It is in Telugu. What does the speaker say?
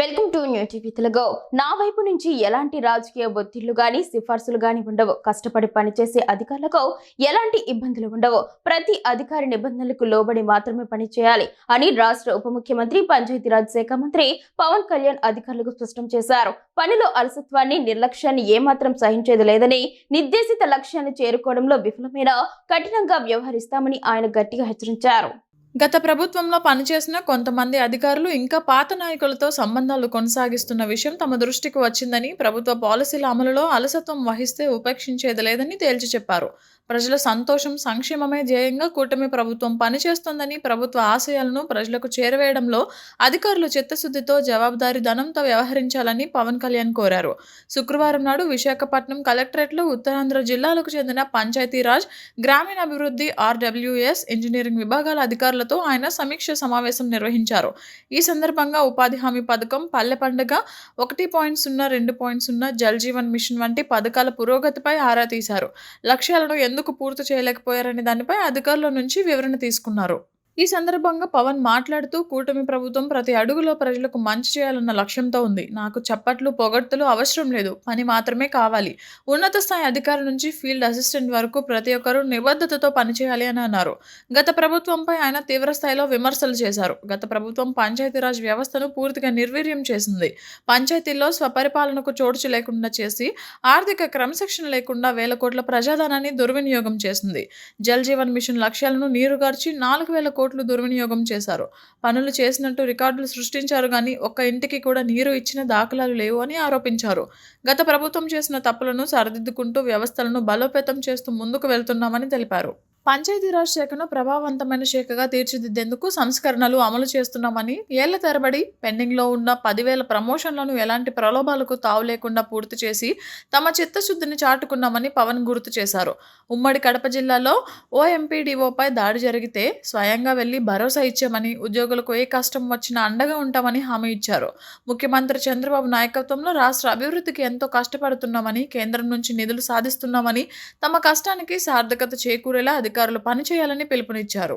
Welcome to new TV Telugu. నా వైపు నుంచి ఎలాంటి రాజకీయ ఒత్తిళ్ళు గాని సిఫార్సులు గాని ఉండవు. కష్టపడి పనిచేసే అధికారులకు ఎలాంటి ఇబ్బందులు ఉండవు. ప్రతి అధికారి నిబంధనలకు లోబడి మాత్రమే పనిచేయాలి అని రాష్ట్ర ఉప ముఖ్యమంత్రి పంచాయతీరాజ్ శాఖ మంత్రి పవన్ కళ్యాణ్ అధికారులకు స్పష్టం చేశారు. పనిలో అలసత్వాన్ని నిర్లక్ష్యాన్ని ఏమాత్రం సహించేది లేదని నిర్దేశిత లక్ష్యాన్ని చేరుకోవడంలో విఫలమైన కఠినంగా వ్యవహరిస్తామని ఆయన గట్టిగా హెచ్చరించారు. గత ప్రభుత్వంలో పనిచేసిన కొంతమంది అధికారులు ఇంకా పాత నాయకులతో సంబంధాలు కొనసాగిస్తున్న విషయం తమ దృష్టికి వచ్చిందని ప్రభుత్వ పాలసీల అమలులో అలసత్వం వహిస్తే ఉపేక్షించేది లేదని తేల్చి చెప్పారు. ప్రజల సంతోషం సంక్షేమమే ధ్యేయంగా కూటమి ప్రభుత్వం పనిచేస్తోందని ప్రభుత్వ ఆశయాలను ప్రజలకు చేరవేయడంలో అధికారులు చిత్తశుద్ధితో జవాబుదారీ ధనంతో వ్యవహరించాలని పవన్ కళ్యాణ్ కోరారు. శుక్రవారం నాడు విశాఖపట్నం కలెక్టరేట్లో ఉత్తరాంధ్ర జిల్లాలకు చెందిన పంచాయతీరాజ్ గ్రామీణాభివృద్ధి ఆర్డబ్ల్యూఎస్ ఇంజనీరింగ్ విభాగాల అధికారులు అధికారులతో ఆయన సమీక్ష సమావేశం నిర్వహించారు. ఈ సందర్భంగా ఉపాధి హామీ పథకం పల్లె పండుగ ఒకటి పాయింట్ సున్నా రెండు పాయింట్ సున్నా జల్ జీవన్ మిషన్ వంటి పథకాల పురోగతిపై ఆరా తీశారు. లక్ష్యాలను ఎందుకు పూర్తి చేయలేకపోయారనే దానిపై అధికారుల నుంచి వివరణ తీసుకున్నారు. ఈ సందర్భంగా పవన్ మాట్లాడుతూ కూటమి ప్రభుత్వం ప్రతి అడుగులో ప్రజలకు మంచి చేయాలన్న లక్ష్యంతో ఉంది. నాకు చప్పట్లు పొగడ్తలు అవసరం లేదు. పని మాత్రమే కావాలి. ఉన్నత స్థాయి అధికారి నుంచి ఫీల్డ్ అసిస్టెంట్ వరకు ప్రతి ఒక్కరూ నిబద్ధతతో పనిచేయాలి అని అన్నారు. గత ప్రభుత్వంపై ఆయన తీవ్ర స్థాయిలో విమర్శలు చేశారు. గత ప్రభుత్వం పంచాయతీరాజ్ వ్యవస్థను పూర్తిగా నిర్వీర్యం చేసింది. పంచాయతీల్లో స్వపరిపాలనకు చోటు లేకుండా చేసి ఆర్థిక క్రమశిక్షణ లేకుండా వేల కోట్ల ప్రజాధనాన్ని దుర్వినియోగం చేసింది. జల్ జీవన్ మిషన్ లక్ష్యాలను నీరుగార్చి నాలుగు వేల కోట్లు దుర్వినియోగం చేశారు. పనులు చేసినట్టు రికార్డులు సృష్టించారు కానీ ఒక్క ఇంటికి కూడా నీరు ఇచ్చిన దాఖలాలు లేవు అని ఆరోపించారు. గత ప్రభుత్వం చేసిన తప్పులను సరిదిద్దుకుంటూ వ్యవస్థలను బలోపేతం చేస్తూ ముందుకు వెళ్తున్నామని తెలిపారు. పంచాయతీరాజ్ శాఖను ప్రభావవంతమైన శాఖగా తీర్చిదిద్దేందుకు సంస్కరణలు అమలు చేస్తున్నామని ఏళ్ళ తరబడి పెండింగ్లో ఉన్న పదివేల ప్రమోషన్లను ఎలాంటి ప్రలోభాలకు తావు లేకుండా పూర్తి చేసి తమ చిత్తశుద్ధిని చాటుకున్నామని పవన్ గుర్తు చేశారు. ఉమ్మడి కడప జిల్లాలో ఓఎంపీడీఓపై దాడి జరిగితే స్వయంగా వెళ్ళి భరోసా ఇచ్చామని ఉద్యోగులకు ఏ కష్టం వచ్చినా అండగా ఉంటామని హామీ ఇచ్చారు. ముఖ్యమంత్రి చంద్రబాబు నాయకత్వంలో రాష్ట్ర అభివృద్ధికి ఎంతో కష్టపడుతున్నామని కేంద్రం నుంచి నిధులు సాధిస్తున్నామని తమ కష్టానికి సార్థకత చేకూరేలా అధికారులు పనిచేయాలని పిలుపునిచ్చారు.